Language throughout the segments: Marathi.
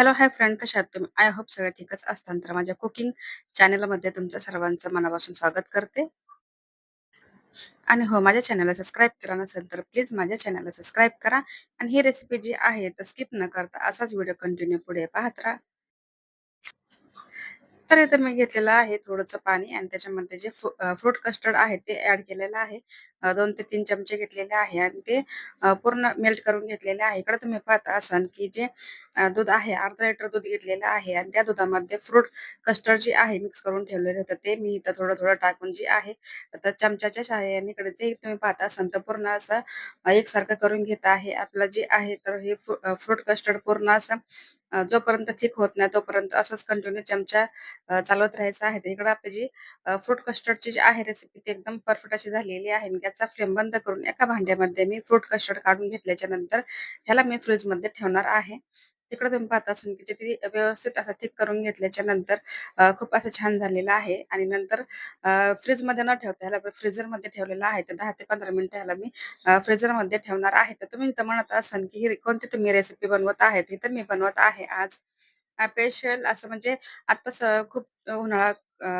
हॅलो, हाय फ्रेंड कशा आहात तुम्ही? आय होप सगळ्या ठीकच असताल. तर माझ्या कुकिंग चॅनलमध्ये तुमचं सर्वांचं मनापासून स्वागत करते. आणि हो, माझ्या चॅनलला सबस्क्राईब केलं नसेल तर प्लीज माझ्या चॅनलला सबस्क्राईब करा आणि ही रेसिपी जी आहे तर स्किप न करता असाच व्हिडिओ कंटिन्यू पुढे पाहत राहा. तर इथे मी घेतलेलं आहे थोडंसं पाणी आणि त्याच्यामध्ये जे फ्रूट कस्टर्ड आहे ते ऍड केलेलं आहे. दोन ते तीन चमचे घेतलेले आहे आणि ते पूर्ण मेल्ट करून घेतलेले आहे. इकडे तुम्ही पाहता असाल की जे दूध आहे अर्धा लिटर दूध घेतलेलं आहे आणि त्या दुधामध्ये फ्रूट कस्टर्ड जे आहे मिक्स करून ठेवलेलं होतं ते मी इथं थोडं-थोडं टाकून जे आहे तर चमच्याच्या सहाय्याने इकडे ते तुम्ही पाहता असाल तर पूर्ण असं एकसारखं करून घेत आहे. आपलं जे आहे तर हे फ्रूट कस्टर्ड पूर्ण असं जोपर्यंत थिक होत नाही तोपर्यंत असंच कंटिन्यू चमचा चालवत राहायचा आहे. तर इकडं आपली जी फ्रूट कस्टर्डची जी आहे रेसिपी ती एकदम परफेक्ट अशी झालेली आहे. गॅसचा फ्लेम बंद करून एका भांड्यामध्ये मी फ्रूट कस्टर्ड काढून घेतल्याच्या नंतर ह्याला मी फ्रीजमध्ये ठेवणार आहे. तिकडे तुम्ही पाहता असाल की ते व्यवस्थित असं थिक करून घेतल्याच्या नंतर खूप असं छान झालेलं आहे आणि नंतर फ्रीजमध्ये न ठेवता ह्याला फ्रीजरमध्ये ठेवलेलं आहे. तर दहा ते 15 मिनिटं ह्याला मी फ्रीजरमध्ये ठेवणार आहे. तर तुम्ही इथं म्हणत असाल की ही कोणती तुम्ही रेसिपी बनवत आहेत? ती तर मी बनवत आहे आज स्पेशल असं म्हणजे आत्ताच खूप उन्हाळा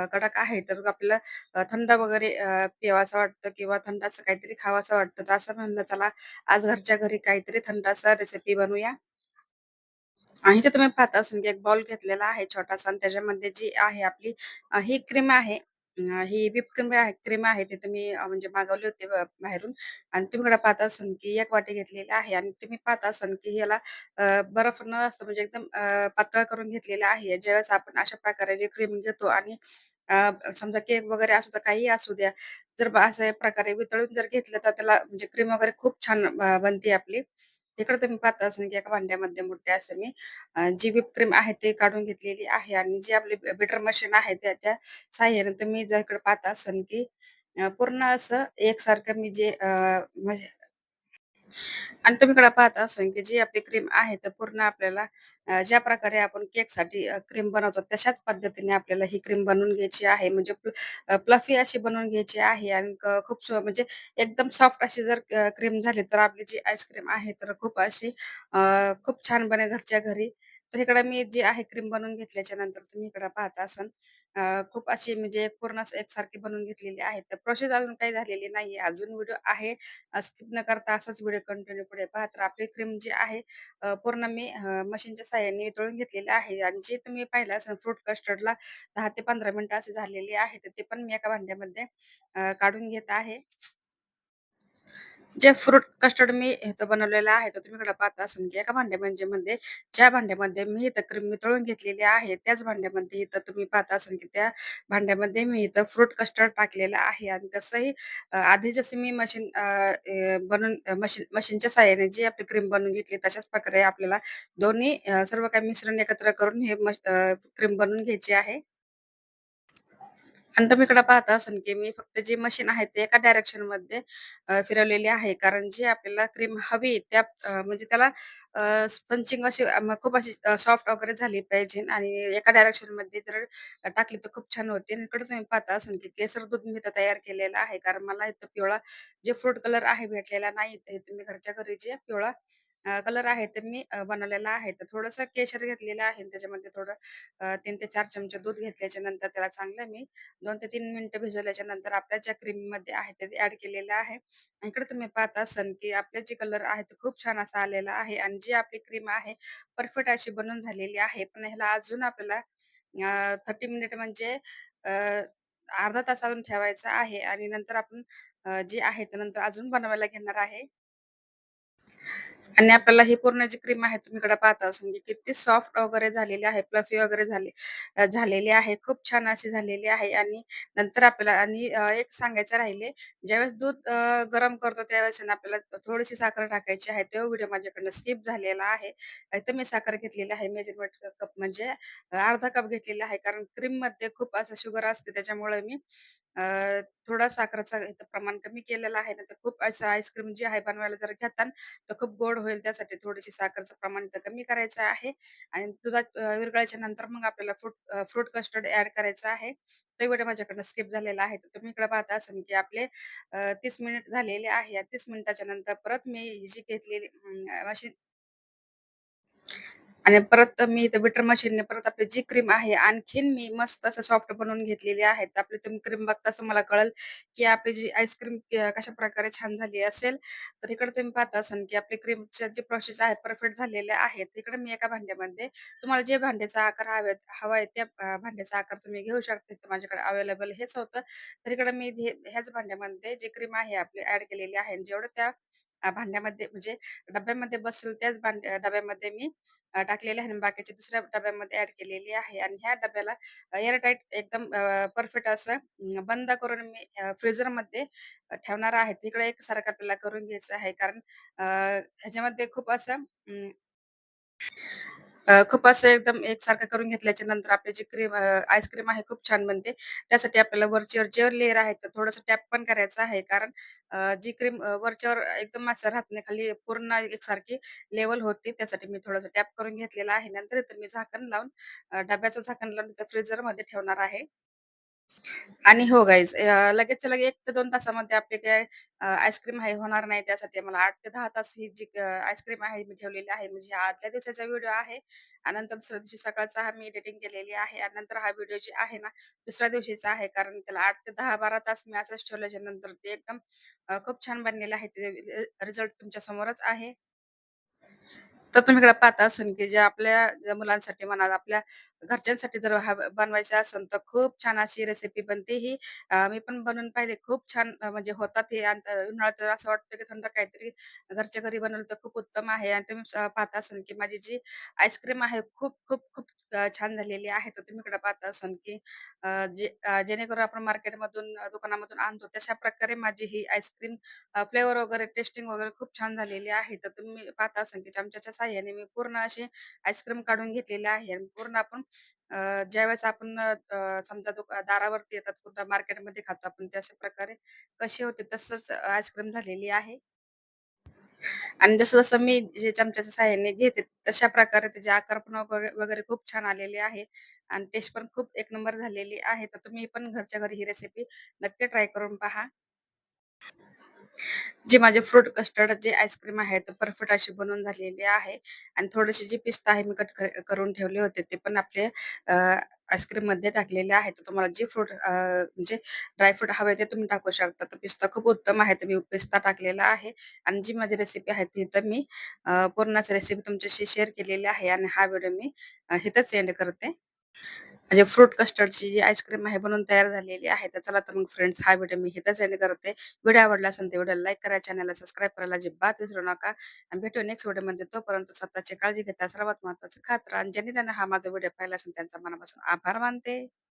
कडक आहे तर आपल्याला थंड वगैरे अ, वाटतं किंवा थंड असं काहीतरी खावासा वाटतं. तर असं म्हणलं चला आज घरच्या घरी काहीतरी थंड असा रेसिपी बनवूया. आणि इथे तुम्ही पाहता असाल की एक बाउल घेतलेला आहे छोटासा आणि त्याच्यामध्ये जी आहे आपली अ, ही क्रीम आहे. अ, ही व्हिप क्रीम आहे क्रीम आहे ते तुम्ही अ, म्हणजे मागवली होती ब बाहेरून आणि तुम्ही इकडे पाहता असाल की एक वाटी घेतलेली आहे आणि तुम्ही पाहता असाल की ह्याला अ, बर्फ न असतं म्हणजे एकदम अ, पातळ करून घेतलेला आहे. ज्यावेळेस आपण अशा प्रकारे जी क्रीम घेतो आणि अ, समजा केक वगैरे असू तर काहीही असू द्या. जर बा अशा प्रकारे वितळून जर घेतलं तर त्याला म्हणजे क्रीम वगैरे खूप छान अ, बनते आपली. इकडे तुम्ही पाहता असाल की एका भांड्यामध्ये मोठे असं मी जी व्हिप क्रीम आहे ते काढून घेतलेली आहे आणि जी आपली बेटर मशीन आहे त्याच्या साहाय्याने तुम्ही जर इकडे पाहता असन की पूर्ण असं एकसारखं मी जे अ, म्हणजे आणि तुम्ही इकडे पाहता असाल की जी आपली क्रीम आहे तर पूर्ण आपल्याला अ, ज्या प्रकारे आपण केकसाठी अ, क्रीम बनवतो तशाच पद्धतीने आपल्याला ही क्रीम बनवून घ्यायची आहे. म्हणजे प्लफी अशी बनवून घ्यायची आहे आणि क खूप सो म्हणजे एकदम सॉफ्ट अशी जर क्रीम झाली तर आपली जी आईस्क्रीम आहे तर खूप अशी अ, खूप छान बने घरच्या घरी. तर इकडे मी जे आहे क्रीम बनवून घेतल्याच्या नंतर तुम्ही इकडे पाहता असाल खूप अशी म्हणजे पूर्ण एकसारखी बनवून घेतलेली आहे. तर प्रोसेस अजून काही झालेली नाही अजून व्हिडिओ आहे. स्किप न करता असाच व्हिडिओ कंटिन्यू पुढे पहा. तर आपली क्रीम जी आहे पूर्ण मी मशीनच्या साहाय्याने वितळून घेतलेली आहे आणि जे तुम्ही पाहिलं असेल फ्रूट कस्टर्डला दहा ते 15 मिनिटं असे झालेली आहे. तर ते पण मी एका भांड्यामध्ये काढून घेत आहे. जे फ्रूट कस्टर्ड मी इथं बनवलेलं आहे, तो तुम्ही इकडे पाहता समजा की एका भांड्या म्हणजे मध्ये ज्या भांड्यामध्ये मी इथं क्रीम तळून घेतलेली आहे, त्याच भांड्यामध्ये इथं तुम्ही पाहता असाल की त्या भांड्यामध्ये मी इथं फ्रूट कस्टर्ड टाकलेलं आहे आणि तसंही आधी जसं मी मशीन अ, बनवून मशीन मशीनच्या सहाय्याने जी आपली क्रीम बनवून घेतली, तशाच प्रकारे आपल्याला दोन्ही सर्व काही मिश्रण एकत्र करून हे क्रीम बनवून घ्यायची आहे. आणि तुम्ही इकडे पाहता असाल की मी फक्त जी मशीन आहे ते एका डायरेक्शनमध्ये फिरवलेली आहे. कारण जी आपल्याला क्रीम हवी त्या म्हणजे त्याला स्पंचिंग अशी खूप अशी सॉफ्ट वगैरे झाली पाहिजे आणि एका डायरेक्शनमध्ये जर टाकली तर खूप छान होते. आणि इकडे तुम्ही पाहता असाल की केसर दूध मी तर तयार केलेलं आहे. कारण मला इथं पिवळा जे फ्रूट कलर आहे भेटलेला नाही. तर तुम्ही घरच्या घरी जे पिवळा कलर आहे ते मी बनवलेला आहे. तर थोडस केशर घेतलेलं आहे त्याच्यामध्ये थोडं तीन ते चार चमचे दूध घेतल्याच्या नंतर त्याला चांगलं मी दोन ते तीन मिनिटं भिजवल्याच्या नंतर आपल्या ज्या क्रीममध्ये आहे ते ऍड केलेलं आहे. आणि इकडे तुम्ही पाहत असाल की आपले जे कलर आहे तो खूप छान असा आलेला आहे आणि जी आपली क्रीम आहे परफेक्ट अशी बनून झालेली आहे. पण ह्याला अजून आपल्याला थर्टी मिनिट म्हणजे अ, अर्धा तास अजून ठेवायचा आहे आणि नंतर आपण जे आहे नंतर अजून बनवायला घेणार आहे. आणि आपल्याला ही पूर्ण जी क्रीम आहे तुम्ही इकडे पाहता म्हणजे किती सॉफ्ट वगैरे झालेली आहे, प्लफी वगैरे झाले झालेली आहे. खूप छान अशी झालेली आहे आणि नंतर आपल्याला आणि एक सांगायचं राहिले, ज्यावेळेस दूध गरम करतो त्यावेळेस आपल्याला थोडीशी साखर टाकायची आहे. तो व्हिडिओ माझ्याकडनं स्किप झालेला आहे. तर मी साखर घेतलेली आहे मेजरमेंट कप म्हणजे अर्धा कप घेतलेला आहे. कारण क्रीममध्ये खूप असं शुगर असते त्याच्यामुळे मी अ, थोडा साखरेचा इथं प्रमाण कमी केलेलं आहे. नाहीतर खूप असं आईस्क्रीम जी आहे बनवायला जर घेता तर खूप गोड होईल त्यासाठी थोडीशी साखरेचं प्रमाण इथं कमी करायचं आहे आणि दुधात अ, नंतर मग आपल्याला फ्रूट अ, फ्रूट कस्टर्ड ॲड करायचं आहे. तो व्हिडिओ माझ्याकडनं स्किप झालेला आहे. तर तुम्ही इकडे पाहता असाल की आपले अ, 30 मिनिट झालेले आहे तीस 30 मिनिटाच्या नंतर परत मी ही जी घेतलेली अं, मशीन आणि परत मी इथं विटर मशीनने परत आपली जी क्रीम आहे आणखीन मी मस्त असं सॉफ्ट बनवून घेतलेली आहे. तर आपली तुम्ही क्रीम बघता असं मला कळेल, की आपली जी आईस्क्रीम कशा प्रकारे छान झाली असेल. तर इकडे तुम्ही पाहता असाल, की आपली क्रीमची जी प्रोसेस आहे परफेक्ट झालेल्या आहेत. तिकडे मी एका भांड्यामध्ये तुम्हाला जे भांड्याचा आकार हवे हवा आहे त्या भांड्याचा आकार तुम्ही घेऊ शकता. तर माझ्याकडे अवेलेबल हेच होतं. तर इकडे मी ह्याच भांड्यामध्ये जी क्रीम आहे आपली ऍड केलेली आहे. जेवढं त्या अ, भांड्यामध्ये म्हणजे डब्यामध्ये बसेल त्याच भांड्या डब्यामध्ये मी अ, टाकलेले आहे आणि बाकीचे दुसऱ्या डब्यामध्ये ऍड केलेली आहे आणि ह्या डब्याला एअरटाईट एकदम परफेक्ट असं अं, बंद करून मी फ्रीजरमध्ये ठेवणार आहे. तिकडे एक सारखा आपल्याला करून घ्यायचं आहे कारण अ, ह्याच्यामध्ये खूप असं अं, अ, खूप असं एकदम एकसारखं करून घेतल्याच्या नंतर आपली जी क्रीम अ, आईस्क्रीम आहे खूप छान बनते. त्यासाठी आपल्याला वरचीवर जे लेयर आहे तर थोडंसं टॅप पण करायचं आहे. कारण अ, जी क्रीम अ, वरच्यावर एकदम असं राहत नाही, खाली पूर्ण एकसारखी लेव्हल होते. त्यासाठी मी थोडंसं टॅप करून घेतलेला आहे. नंतर इथं मी झाकण लावून अ, डब्याचं झाकण लावून इथं फ्रीझरमध्ये ठेवणार आहे. आणि हो गाईज लगेच लगे 1 ते 2 तासामध्ये आपली काय अ, आईस्क्रीम आहे होणार नाही. त्यासाठी मला 8 ते 10 तास ही जी अ, आईस्क्रीम आहे मी ठेवलेली आहे. म्हणजे हा आदल्या दिवसाचा व्हिडिओ आहे आणि नंतर दुसऱ्या दिवशी सकाळचा हा मी एडिटिंग केलेली आहे आणि नंतर हा व्हिडिओ जे आहे ना, दुसऱ्या दिवशीचा आहे. कारण त्याला 8 ते 10-12 तास मी असंच ठेवल्याच्या नंतर ते एकदम अ, खूप छान बनलेलं आहे. ते रिझल्ट तुमच्या समोरच आहे. तर तुम्ही इकडे पाहता असाल, की जे आपल्या ज्या मुलांसाठी म्हणा, आपल्या घरच्यांसाठी जर हा बनवायचा असेल, तर खूप छान अशी रेसिपी बनते ही. मी पण बनवून पाहिले. खूप छान म्हणजे होतात हे आणि उन्हाळ्यात तर असं वाटतं, की थंड काहीतरी घरच्या घरी बनवलं तर खूप उत्तम आहे आणि तुम्ही अ, असाल, की माझी जी आईस्क्रीम आहे खूप, खूप, खूप छान झालेली आहे. तर तुम्ही इकडे पाहता असाल, की जे जेणेकरून आपण मार्केटमधून, अ, दुकानामधून आणतो, तशा प्रकारे माझी ही आईस्क्रीम फ्लेवर वगैरे टेस्टिंग वगैरे खूप छान झालेली आहे. तर तुम्ही पाहता असाल की चमच्याच्या साह्याने मी पूर्ण अशी आईस्क्रीम काढून घेतलेली आहे आणि पूर्ण आपण अ, ज्यावेळेस आपण अ, समजा दुक दारावरती येतात कुठं मार्केटमध्ये खातो आपण तशा प्रकारे कशी होते तसंच आईस्क्रीम झालेली आहे. आणि जसं-जसं मी जे चमच्याच्या सहाय्याने घेते तशा प्रकारे त्याचे आकार पण वगैरे वगैरे खूप छान आलेले आहे आणि टेस्ट पण खूप एक नंबर झालेली आहे. तर तुम्ही पण घरच्या घरी ही रेसिपी नक्की ट्राय करून पहा. जे माझे फ्रूट कस्टर्ड जे आईस्क्रीम आहे, ते परफेक्ट अशी बनवून झालेली आहे आणि थोडीशी जे पिस्ता आहे मी कट करून ठेवले होते, ते पण आपले आईस्क्रीममध्ये टाकलेले आहे. तर तुम्हाला जे फ्रूट म्हणजे ड्रायफ्रूट हवे ते तुम्ही टाकू शकता. तर पिस्ता खूप उत्तम आहे, तर मी पिस्ता टाकलेला आहे आणि जी माझी रेसिपी आहे ती तर मी पूर्णच रेसिपी तुमच्याशी शेअर केलेली आहे आणि हा व्हिडिओ मी अ, एंड करते. म्हणजे फ्रूट कस्टर्डची जी आईस्क्रीम आहे बनवून तयार झालेली आहे. तर चला तर मग फ्रेंड्स हा व्हिडिओ मी हिताच याने करते. व्हिडिओ आवडला असेल तर व्हिडिओला लाईक करा, चॅनलला सबस्क्राईब करायला अजिबात विसरू नका आणि भेटू नेक्स्ट व्हिडिओमध्ये. तोपर्यंत स्वतःची काळजी घेता सर्वात महत्वाचं खात्र आणि ज्यांनी त्यांना हा माझा व्हिडिओ पाहिला असेल त्यांचा मनापासून आभार मानते.